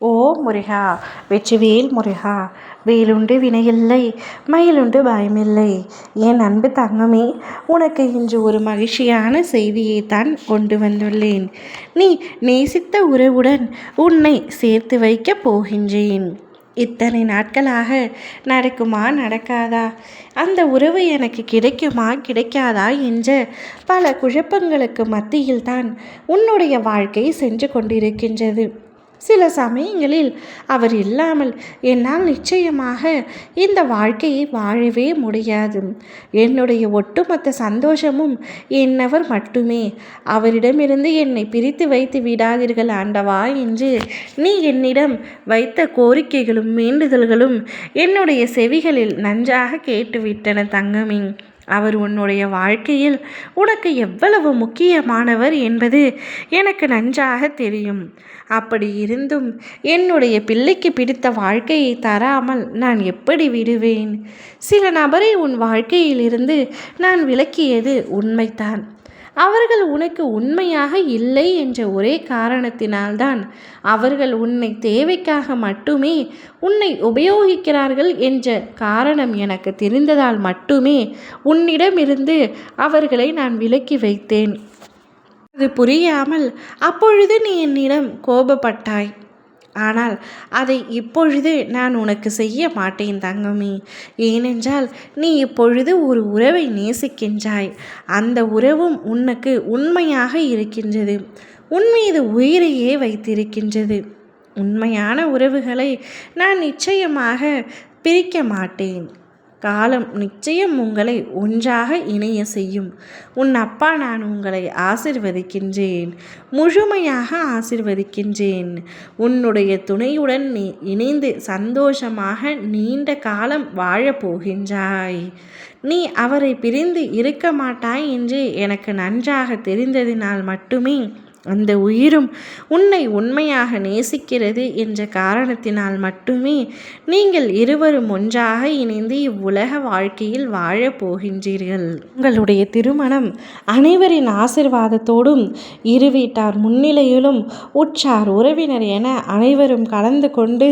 ஓ முருகா வெற்றிவேல் முருகா வேலுண்டு வினையில்லை மயிலுண்டு பயமில்லை என் அன்பு தங்கமே உனக்கு இன்று ஒரு மகிழ்ச்சியான செய்தியை தான் கொண்டு வந்துள்ளேன். நீ நேசித்த உறவுடன் உன்னை சேர்த்து வைக்கப் போகின்றேன். இத்தனை நாட்களாக நடக்குமா நடக்காதா? அந்த உறவு எனக்கு கிடைக்குமா கிடைக்காதா என்ற பல குழப்பங்களுக்கு மத்தியில்தான் உன்னுடைய வாழ்க்கை சென்று கொண்டிருக்கின்றது. சில சமயங்களில் அவர் இல்லாமல் என்னால் நிச்சயமாக இந்த வாழ்க்கையை வாழவே முடியாது. என்னுடைய ஒட்டுமொத்த சந்தோஷமும் என்னவர் மட்டுமே. அவரிடமிருந்து என்னை பிரித்து வைத்து விடாதீர்கள் ஆண்டவா என்று நீ என்னிடம் வைத்த கோரிக்கைகளும் வேண்டுதல்களும் என்னுடைய செவிகளில் நன்றாக கேட்டுவிட்டன தங்கமே. அவர் உன்னுடைய வாழ்க்கையில் உனக்கு எவ்வளவு முக்கியமானவர் என்பது எனக்கு நன்றாக தெரியும். அப்படி இருந்தும் என்னுடைய பிள்ளைக்கு பிடித்த வாழ்க்கையை தராமல் நான் எப்படி விடுவேன்? சில நபரை உன் வாழ்க்கையிலிருந்து நான் விலக்கியது உண்மைதான். அவர்கள் உனக்கு உண்மையாக இல்லை என்ற ஒரே காரணத்தினால்தான் அவர்கள் உன்னை தேவைக்காக மட்டுமே உன்னை உபயோகிக்கிறார்கள் என்ற காரணம் எனக்கு தெரிந்ததால் மட்டுமே உன்னிடமிருந்து அவர்களை நான் விலக்கி வைத்தேன். அது புரியாமல் அப்பொழுது நீ என்னிடம் கோபப்பட்டாய். ஆனால் அதை இப்பொழுது நான் உனக்கு செய்ய மாட்டேன் தங்கமே. ஏனென்றால் நீ இப்பொழுது ஒரு உறவை நேசிக்கின்றாய். அந்த உறவும் உனக்கு உண்மையாக இருக்கின்றது. உன் மீது உயிரையே வைத்திருக்கின்றது. உண்மையான உறவுகளை நான் நிச்சயமாக பிரிக்க மாட்டேன். காலம் நிச்சயம் உங்களை ஒன்றாக இணைய செய்யும். உன் அப்பா நான் உங்களை ஆசிர்வதிக்கின்றேன். முழுமையாக ஆசிர்வதிக்கின்றேன். உன்னுடைய துணையுடன் நீ இணைந்து சந்தோஷமாக நீண்ட காலம் வாழப் போகின்றாய். நீ அவரை பிரிந்து இருக்க மாட்டாய் என்று எனக்கு நன்றாக தெரிந்ததினால் மட்டுமே அந்த உயிரும் உன்னை உண்மையாக நேசிக்கிறது என்ற காரணத்தினால் மட்டுமே நீங்கள் இருவரும் ஒன்றாக இணைந்து இவ்வுலக வாழ்க்கையில் வாழப் போகின்றீர்கள். உங்களுடைய திருமணம் அனைவரின் ஆசிர்வாதத்தோடும் இரு வீட்டார் முன்னிலையிலும் உற்றார் உறவினர் என அனைவரும் கலந்து கொண்டு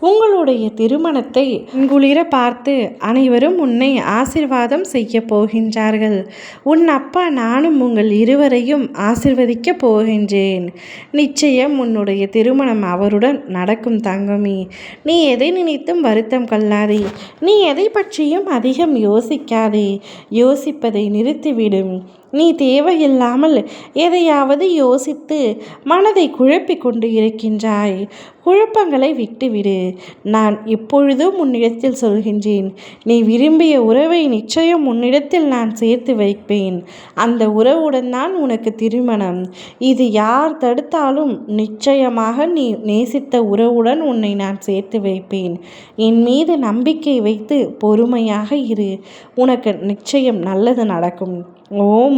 உங்களுடைய திருமணத்தை குளிர பார்த்து அனைவரும் உன்னை ஆசிர்வாதம் செய்ய போகின்றார்கள். உன் அப்பா நானும் உங்கள் இருவரையும் ஆசிர்வதிக்கப் போக நின்றேன். நிச்சயம் உன்னுடைய திருமணம் அவருடன் நடக்கும் தங்கமி. நீ எதை நினைத்தும் வருத்தம் கொள்ளாதே. நீ எதை பற்றியும் அதிகம் யோசிக்காதே. யோசிப்பதை நிறுத்திவிடும். நீ தேவையில்லாமல் எதையாவது யோசித்து மனதை குழப்பி கொண்டு இருக்கின்றாய். குழப்பங்களை விட்டுவிடு. நான் இப்பொழுதும் உன்னிடத்தில் சொல்கின்றேன். நீ விரும்பிய உறவை நிச்சயம் உன்னிடத்தில் நான் சேர்த்து வைப்பேன். அந்த உறவுடன் தான் உனக்கு திருமணம். இது யார் தடுத்தாலும் நிச்சயமாக நீ நேசித்த உறவுடன் உன்னை நான் சேர்த்து வைப்பேன். என் மீது நம்பிக்கை வைத்து பொறுமையாக இரு. உனக்கு நிச்சயம் நல்லது நடக்கும். ஓம்